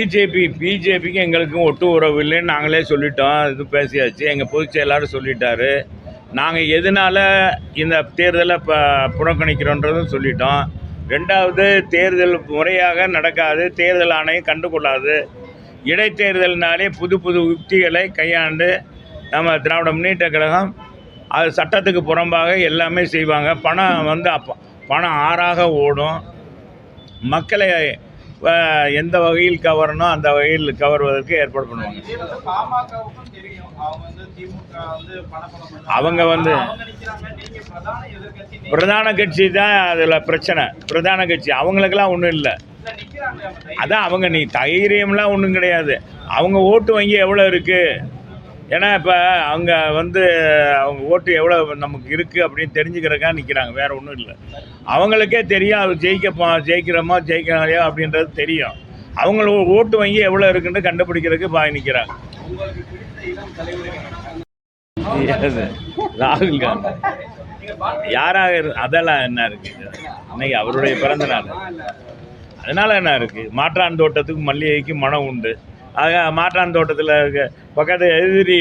BJP பிஜேபிக்கு எங்களுக்கும் ஒட்டு உறவு இல்லைன்னு நாங்களே சொல்லிட்டோம். இது பேசியாச்சு. எங்கள் பொதுச் செயலாளர் சொல்லிட்டாரு. நாங்கள் எதனால இந்த தேர்தலை ப புறக்கணிக்கிறோன்றதும் சொல்லிட்டோம். ரெண்டாவது தேர்தல் முறையாக நடக்காது. தேர்தல் ஆணையம் கண்டுகொள்ளாது இடைத்தேர்தல்னாலே புது புது உத்திகளை கையாண்டு நம்ம திராவிட முன்னேற்ற கழகம் அது சட்டத்துக்கு புறம்பாக எல்லாமே செய்வாங்க. பணம் வந்து அப்போ பணம் ஆறாக ஓடும். மக்களை எந்த வகையில் கவரணும் அந்த வகையில் கவர்வதற்கு ஏற்பாடு பண்ணுவாங்க. அவங்க வந்து பிரதான கட்சி தான் அதில் பிரச்சனை. பிரதான கட்சி. அவங்களுக்கெல்லாம் ஒன்றும் இல்லை. அதான் அவங்க நீ தைரியம்லாம் ஒன்றும் கிடையாது. அவங்க ஓட்டு வங்கி எவ்வளோ இருக்குது ஏன்னா இப்போ அவங்க வந்து அவங்க ஓட்டு எவ்வளோ நமக்கு இருக்குது அப்படின்னு தெரிஞ்சுக்கிறக்கா நிற்கிறாங்க வேறு ஒன்றும் இல்லை. அவங்களுக்கே தெரியும் அது ஜெயிக்க போ ஜெயிக்கிறோமா ஜெயிக்கலையா அப்படின்றது தெரியும். அவங்கள ஓட்டு வங்கி எவ்வளோ இருக்குன்னு கண்டுபிடிக்கிறதுக்கு பாய் நிற்கிறாங்க ராகுல் காந்தி. யாராக இரு அதெல்லாம் என்ன இருக்குது இன்னைக்கு அவருடைய பிறந்த நாள். அதனால் என்ன இருக்குது மாற்றான் தோட்டத்துக்கு மல்லிகைக்கு மனம் உண்டு. ஆக மாட்டான் தோட்டத்தில் இருக்க பக்கத்து எதிரி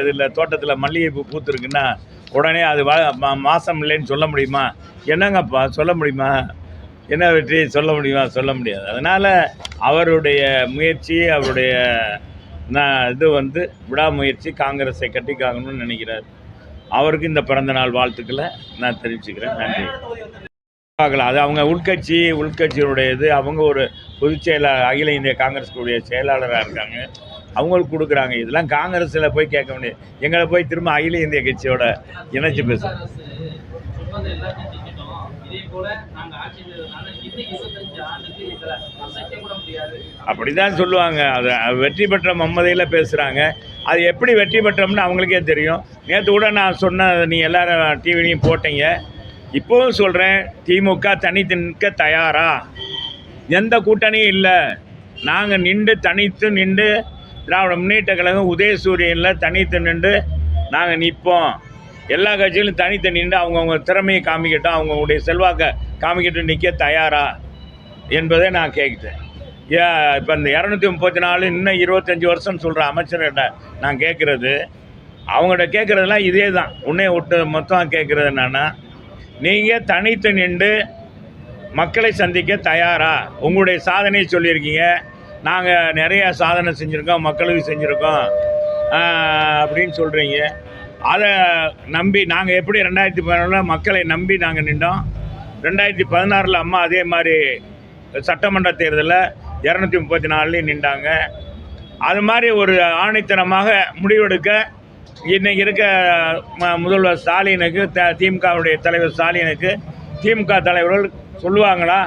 இதில் தோட்டத்தில் மல்லிகைப்பூ பூத்துருக்குன்னா உடனே அது வா மா- மாசம் இல்லைன்னு சொல்ல முடியுமா? என்னங்கப்பா சொல்ல முடியுமா? என்ன வெற்றி? சொல்ல முடியுமா? சொல்ல முடியாது. அதனால் அவருடைய முயற்சி அவருடைய நான் இது வந்து விடாமுயற்சி காங்கிரஸை கட்டி காக்கணும்னு நினைக்கிறார். அவருக்கு இந்த பிறந்த நாள் வாழ்த்துக்களை நான் தெரிவிச்சுக்கிறேன். நன்றி. பார்க்கலாம். அது அவங்க உள்கட்சி உள்கட்சியுடைய இது. அவங்க ஒரு பொதுச் செயலாளர் அகில இந்திய காங்கிரஸுடைய செயலாளராக இருக்காங்க. அவங்களுக்கு கொடுக்குறாங்க. இதெல்லாம் காங்கிரஸில் போய் கேட்க முடியாது எங்களை போய் திரும்ப அகில இந்திய கட்சியோட இணைச்சு பேசுகிறோம் அப்படிதான் சொல்லுவாங்க. அதை வெற்றி பெற்ற மம்மதையில் பேசுகிறாங்க அது எப்படி வெற்றி பெற்றோம்னு அவங்களுக்கே தெரியும். நேற்று கூட நான் சொன்ன நீ எல்லாரும் டிவிலையும் போட்டீங்க. இப்போவும் சொல்கிறேன் திமுக தனித்து நிற்க தயாரா? எந்த கூட்டணியும் இல்லை. நாங்கள் நின்று தனித்து நின்று திராவிட முன்னேற்ற கழகம் உதயசூரியனில் தனித்து நின்று நாங்கள் நிற்போம். எல்லா கட்சியிலும் தனித்து நின்று அவங்கவுங்க திறமையை காமிக்கட்டும் அவங்கவுடைய செல்வாக்கை காமிக்கிட்டு நிற்க தயாரா என்பதை நான் கேட்குறேன். ஏன் இப்போ இந்த இரநூத்தி முப்பத்தி நாலு இன்னும் இருபத்தஞ்சி வருஷம் சொல்கிற அமைச்சர்கிட்ட நான் கேட்குறது. அவங்கள்ட்ட கேட்குறதுலாம் இதே தான் உன்னே விட்டு மொத்தமாக கேட்குறது என்னென்னா நீங்கள் தனித்து நின்று மக்களை சந்திக்க தயாரா? உங்களுடைய சாதனையை சொல்லியிருக்கீங்க. நாங்கள் நிறையா சாதனை செஞ்சுருக்கோம் மக்களுக்கு செஞ்சுருக்கோம் அப்படின்னு சொல்கிறீங்க அதை நம்பி நாங்கள் எப்படி ரெண்டாயிரத்தி பதினொன்றில் மக்களை நம்பி நாங்கள் நின்றோம்? ரெண்டாயிரத்தி பதினாறில் அம்மா அதே மாதிரி சட்டமன்ற தேர்தலில் இரநூத்தி முப்பத்தி நாலுலேயும் நின்றாங்க. அது மாதிரி ஒரு ஆணைத்தனமாக முடிவெடுக்க இன்றைக்கி இருக்க ம- முதல்வர் ஸ்டாலினுக்கு த திமுகவுடைய தலைவர் ஸ்டாலினுக்கு திமுக தலைவர்கள் சொல்லுவாங்களா?